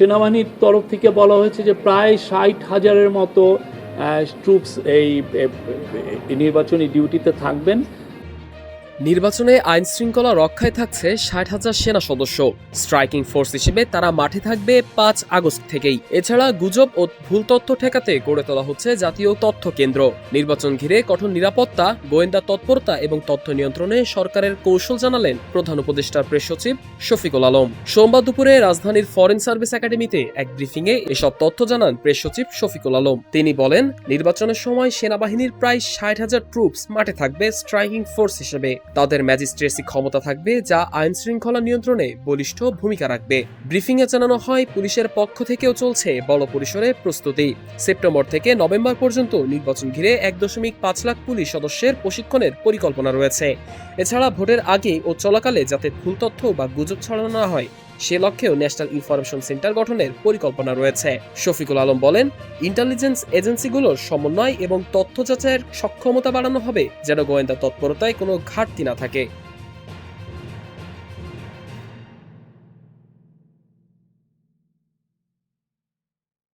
সেনাবাহিনীর তরফ থেকে বলা হয়েছে যে প্রায় ষাট হাজারের মতো ট্রুপস এই নির্বাচনী ডিউটিতে থাকবেন। নির্বাচনে আইন শৃঙ্খলা রক্ষায় থাকছে ষাট হাজার সেনা সদস্য। স্ট্রাইকিং ফোর্স হিসেবে তারা মাঠে থাকবে পাঁচ আগস্ট থেকেই। এছাড়া গুজব ও ভুল তথ্য ঠেকাতে গড়ে তোলা হচ্ছে জাতীয় তথ্য কেন্দ্র। নির্বাচন ঘিরে কঠোর নিরাপত্তা, গোয়েন্দা তৎপরতা এবং তথ্য নিয়ন্ত্রণে সরকারের কৌশল জানালেন প্রধান উপদেষ্টা প্রেস সচিব শফিকুল আলম। সোমবার দুপুরে রাজধানীর ফরেন সার্ভিস একাডেমিতে এক ব্রিফিংয়ে এসব তথ্য জানান প্রেস সচিব শফিকুল আলম। তিনি বলেন, নির্বাচনের সময় সেনাবাহিনীর প্রায় ষাট হাজার ট্রুপস মাঠে থাকবে স্ট্রাইকিং ফোর্স হিসেবে। তাদের ম্যাজিস্ট্রেসি ক্ষমতা থাকবে যা আইন শৃঙ্খলা নিয়ন্ত্রণে বলিষ্ঠ ভূমিকা রাখবে। ব্রিফিংয়ে জানানো হয়, পুলিশের পক্ষ থেকেও চলছে বড় পরিসরে প্রস্তুতি। সেপ্টেম্বর থেকে নভেম্বর পর্যন্ত নির্বাচন ঘিরে এক দশমিক পাঁচ লাখ পুলিশ সদস্যের প্রশিক্ষণের পরিকল্পনা রয়েছে। এছাড়া ভোটের আগে ও চলাকালে যাতে ভুল তথ্য বা গুজব ছড়ানো না হয় সে লক্ষ্যেও ন্যাশনাল ইনফরমেশন সেন্টার গঠনের পরিকল্পনা রয়েছে। শফিকুল আলম বলেন, ইন্টেলিজেন্স এজেন্সিগুলোর সমন্বয় এবং তথ্য যাচাইয়ের সক্ষমতা বাড়ানো হবে যেন গোয়েন্দা তৎপরতায় কোনো ঘাটতি না থাকে।